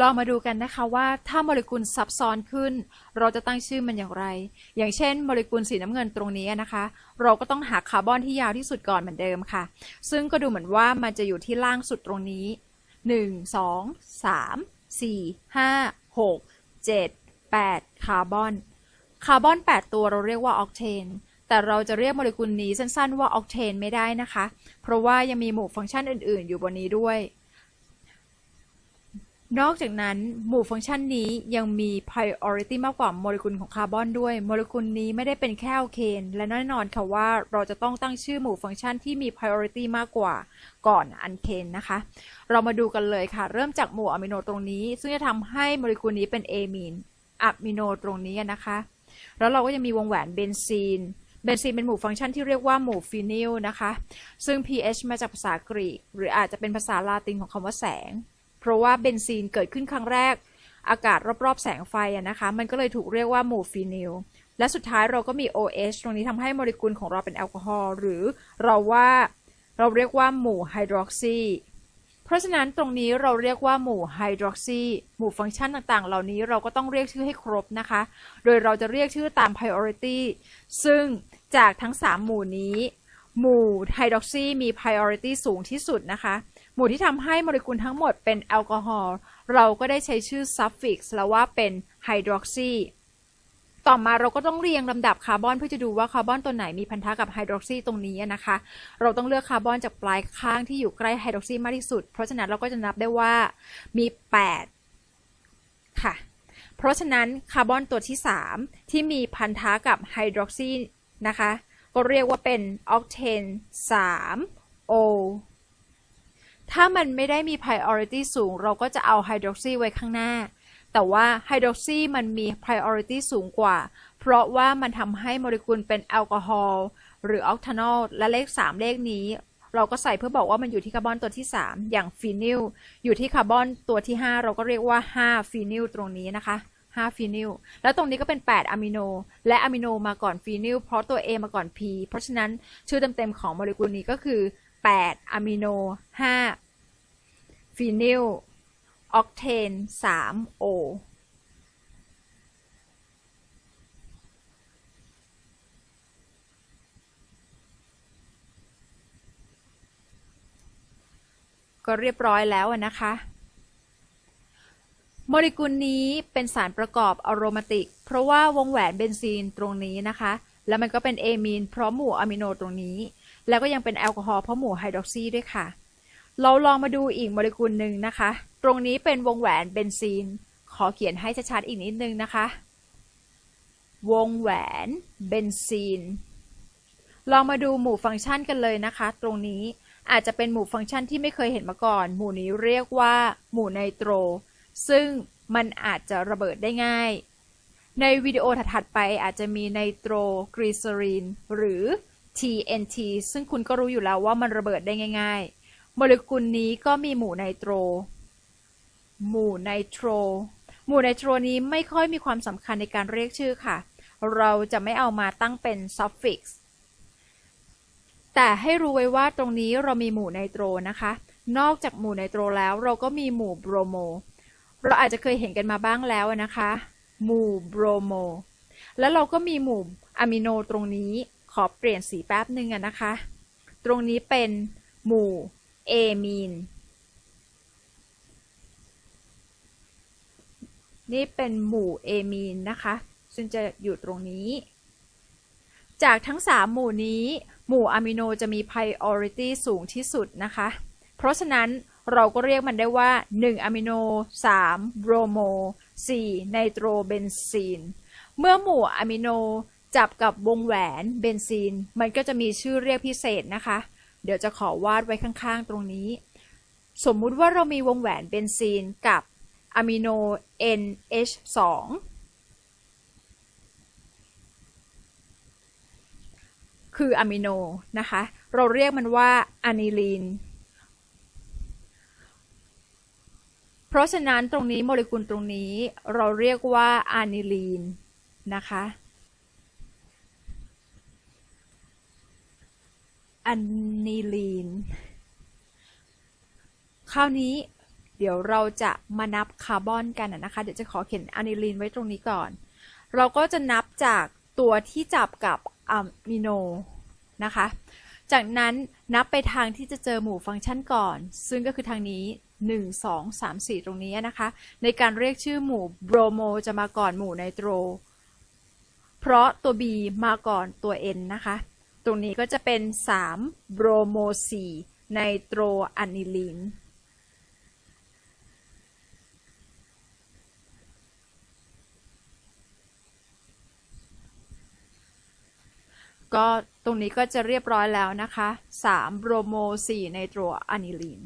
ลองมาดูกันนะคะว่าถ้าโมเลกุลซับซ้อนขึ้น เราจะตั้งชื่อมันอย่างไร อย่างเช่นโมเลกุลสีน้ำเงินตรงนี้นะคะ เราก็ต้องหาคาร์บอนที่ยาวที่สุดก่อนเหมือนเดิมค่ะ ซึ่งก็ดูเหมือนว่ามันจะอยู่ที่ล่างสุดตรงนี้ 1 2 3 4 5 6 7 8 คาร์บอน คาร์บอน 8 ตัวเราเรียกว่าออกเทนแต่เราจะเรียกโมเลกุลนี้สั้นๆว่าออกเทนไม่ได้นะคะ เพราะว่ายังมีหมู่ฟังก์ชันอื่น ๆ อยู่บนนี้ด้วย นอกจากนั้น หมู่ฟังก์ชันนี้ยังมี priority มากกว่าโมเลกุลของคาร์บอนด้วย โมเลกุลนี้ไม่ได้เป็นแค่โอเคน และแน่นอนค่ะว่าเราจะต้องตั้งชื่อหมู่ฟังก์ชันที่มี priority มากกว่าก่อนอันเคนนะคะ เรามาดูกันเลยค่ะ เริ่มจากหมู่อะมิโนตรงนี้ ซึ่งจะทำให้โมเลกุลนี้เป็นเอมีนอะมิโนตรงนี้นะคะ แล้วเราก็จะมีวงแหวนเบนซีนเบนซีนเป็นหมู่ฟังก์ชันที่เรียกว่าหมู่ฟีนิลนะคะ ซึ่ง pH มาจากภาษากรีก หรืออาจจะเป็นภาษาลาตินของคำว่าแสง เพราะว่าเบนซีนเกิดขึ้นครั้งแรก อากาศรอบๆ แสงไฟอะนะคะ มันก็เลยถูกเรียกว่าหมู่ฟีนิลและสุดท้ายเราก็มี OH ตรงนี้ทำให้โมเลกุลของเราเป็นแอลกอฮอล์หรือเราว่าเราเรียกว่าหมู่ไฮดรอกซีเพราะฉะนั้นตรงนี้เราเรียกว่าหมู่ไฮดรอกซีหมู่ฟังก์ชันต่างๆ เหล่านี้เราก็ต้องเรียกชื่อให้ครบนะคะ โดยเราจะเรียกชื่อตาม priority ซึ่งจากทั้ง 3 หมู่นี้ หมู่ไฮดรอกซีมี priority สูงที่สุดนะคะ หมู่ที่ทำให้โมเลกุลทั้งหมดเป็นแอลกอฮอล์เราก็ได้ใช้ชื่อ suffix แล้วว่าเป็นไฮดรอกซีต่อมาเราก็ต้องเรียงลำดับคาร์บอนเพื่อจะดูว่าคาร์บอนตัวไหนมีพันธะกับไฮดรอกซีตรงนี้นะคะ เราต้องเลือกคาร์บอนจากปลายข้างที่อยู่ใกล้ไฮดรอกซีมากที่สุด เพราะฉะนั้นเราก็จะนับได้ว่ามี 8 ค่ะ เพราะฉะนั้นคาร์บอนตัวที่ 3 ที่มีพันธะกับไฮดรอกซีนะคะ ก็เรียกว่าเป็นออกเทน3 O ถ้ามันไม่ได้มี priority สูง เราก็จะเอาไฮดรอกซีไว้ข้างหน้า แต่ว่าไฮดรอกซีมันมี priority สูงกว่า เพราะว่ามันทำให้โมเลกุลเป็นแอลกอฮอล์หรือออกทานอลและเลข 3 เลขนี้ เราก็ใส่เพื่อบอกว่ามันอยู่ที่คาร์บอนตัวที่ 3 อย่างฟีนิลอยู่ที่คาร์บอนตัวที่ 5 เราก็เรียกว่า 5 ฟีนิลตรงนี้นะคะ5ฟีนิล แล้วตรงนี้ก็เป็น 8อะมิโน และอะมิโนมาก่อนฟีนิล เพราะตัว A มาก่อน P เพราะฉะนั้นชื่อเต็มๆของโมเลกุลนี้ก็คือ 8อะมิโน 5 ฟีนิล ออกเทน 3 O ก็เรียบร้อยแล้วนะคะ โมเลกุลนี้เป็นสารประกอบอโรมาติก เพราะว่าวงแหวนเบนซีนตรงนี้นะคะ แล้วมันก็เป็นเอมีนเพราะหมู่อะมิโนตรงนี้ แล้วก็ยังเป็นแอลกอฮอล์เพราะหมู่ไฮดรอกซีด้วยค่ะ เราลองมาดูอีกโมเลกุลหนึ่งนะคะ ตรงนี้เป็นวงแหวนเบนซีน ขอเขียนให้ชัดๆอีกนิดนึงนะคะ วงแหวนเบนซีน ลองมาดูหมู่ฟังก์ชันกันเลยนะคะ ตรงนี้อาจจะเป็นหมู่ฟังก์ชันที่ไม่เคยเห็นมาก่อน หมู่นี้เรียกว่าหมู่ไนโตร ซึ่งมันอาจจะระเบิดได้ง่าย ในวิดีโอถัดไปอาจจะมีไนโตรกลีเซอรีนหรือ TNT ซึ่งคุณก็รู้อยู่แล้วว่ามันระเบิดได้ง่าย ๆ โมเลกุลนี้ก็มีหมู่ไนโตร หมู่ไนโตร หมู่ไนโตรนี้ไม่ค่อยมีความสำคัญในการเรียกชื่อค่ะ เราจะไม่เอามาตั้งเป็น suffix แต่ให้รู้ไว้ว่าตรงนี้เรามีหมู่ไนโตรนะคะ นอกจากหมู่ไนโตรแล้วเราก็มีหมู่โบรโม เราอาจจะเคยเห็นกันมาบ้างแล้วนะคะ หมู่โบรโม แล้วเราก็มีหมู่อะมิโนตรงนี้ขอเปลี่ยนสีแป๊บหนึ่งนะคะ ตรงนี้เป็นหมู่เอมีน นี่เป็นหมู่เอมีนนะคะ ซึ่งจะอยู่ตรงนี้ จากทั้ง 3 หมู่นี้ หมู่อะมิโนจะมี priority สูงที่สุดนะคะ เพราะฉะนั้นเราก็เรียกมันได้ว่า 1 อะมิโน 3 โบรโม 4 ไนโตรเบนซีน เมื่อหมู่อะมิโนจับกับวงแหวนเบนซีน มันก็จะมีชื่อเรียกพิเศษนะคะ เดี๋ยวจะขอวาดไว้ข้างๆ ตรงนี้ สมมุติว่าเรามีวงแหวนเบนซีนกับอะมิโน NH2 คืออะมิโนนะคะ เราเรียกมันว่าอะนิลีน เพ ราะฉะนั้นตรงนี้โมเลกุลตรงนี้เราเรียกว่าอะนิลีนนะคะอะนิลีน คราวนี้เดี๋ยวเราจะมานับคาร์บอนกันนะนะคะ เดี๋ยวจะขอเขียนอะนิลีนไว้ตรงนี้ก่อน เราก็จะนับจากตัวที่จับกับอะมิโนนะคะ จากนั้นนับไปทางที่จะเจอหมู่ฟังก์ชันก่อน ซึ่งก็คือทางนี้ 1 2 3 4 ตรงนี้นะคะ ในการเรียกชื่อหมู่โบรโมจะมาก่อนหมู่ไนโตร เพราะตัว B มาก่อนตัว N นะคะ ตรงนี้ก็จะเป็น 3 โบรโม4ไนโตรอะนิลีนก็ตรงนี้ก็จะเรียบร้อยแล้วนะคะ 3 โบรโม4ไนโตรอะนิลีน